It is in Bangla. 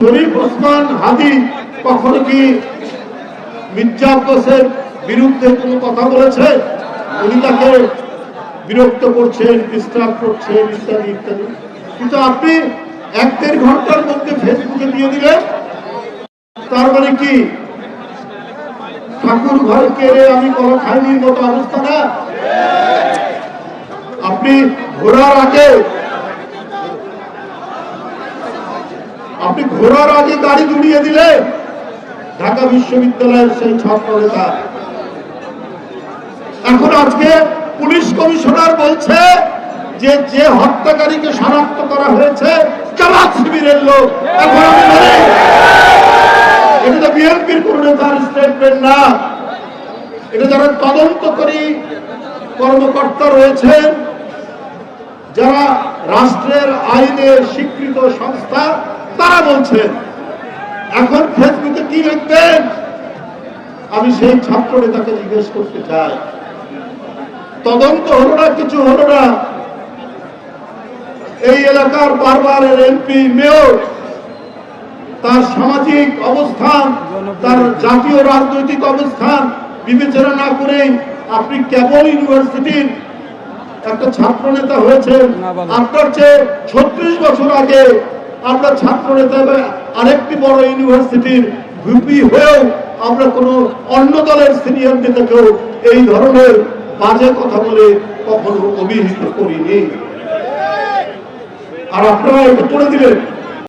শরীফ ওসমান হাদি কখনো কি মির্জা আব্বাসের বিরুদ্ধে কোনো কথা বলেছে? উনি তাকে বিরক্ত করছেন ডিস্টার্ব করছেন, ইত্যাদি ইত্যাদি। কিন্তু আপনি এক দেড় ঘণ্টার মধ্যে ফেসবুকে দিয়ে দিলেন। তার মানে কি? ঠাকুর ঘর কেড়ে আমি কলা খাইনির মতো অবস্থা না? আপনি ঘোরার আগে আপনি ঘোরার আগে গাড়ি দুড়িয়ে দিলে ঢাকা বিশ্ববিদ্যালয়ের সেই ছাত্র নেতা এখন আজকে পুলিশ কমিশনার বলছে যে যে হত্যাকারীকে শনাক্ত করা হয়েছে, জামাত শিবিরের লোক। এখন এটা তো বিএনপির কোন নেতার স্টেটমেন্ট না। এটা যারা তদন্তকারী কর্মকর্তা রয়েছেন, যারা রাষ্ট্রের আইনে স্বীকৃত সংস্থা তারা বলছেন এখন ফেসবুকে কি লিখবেন? আমি সেই ছাত্র নেতাকে জিজ্ঞেস করতে চাই। তদন্ত হলো না কিছু হলো না। এই এলাকার বারবারের এমপি মেয়র তার সামাজিক অবস্থান তার জাতীয় রাজনৈতিক অবস্থান বিবেচনা না করে আপনি কেবল ইউনিভার্সিটির একটা ছাত্র নেতা হয়েছেন। আপনার চেয়ে ছত্রিশ বছর আগে আমরা ছাত্র নেতা আরেকটি বড় ইউনিভার্সিটির ভিপি হয়েও আমরা কোনো অন্য দলের সিনিয়র নেতাকেও এই ধরনের বাজে কথা বলে কখনো অভিহিত করিনি। আর আপনারা এটা করে দিলেন।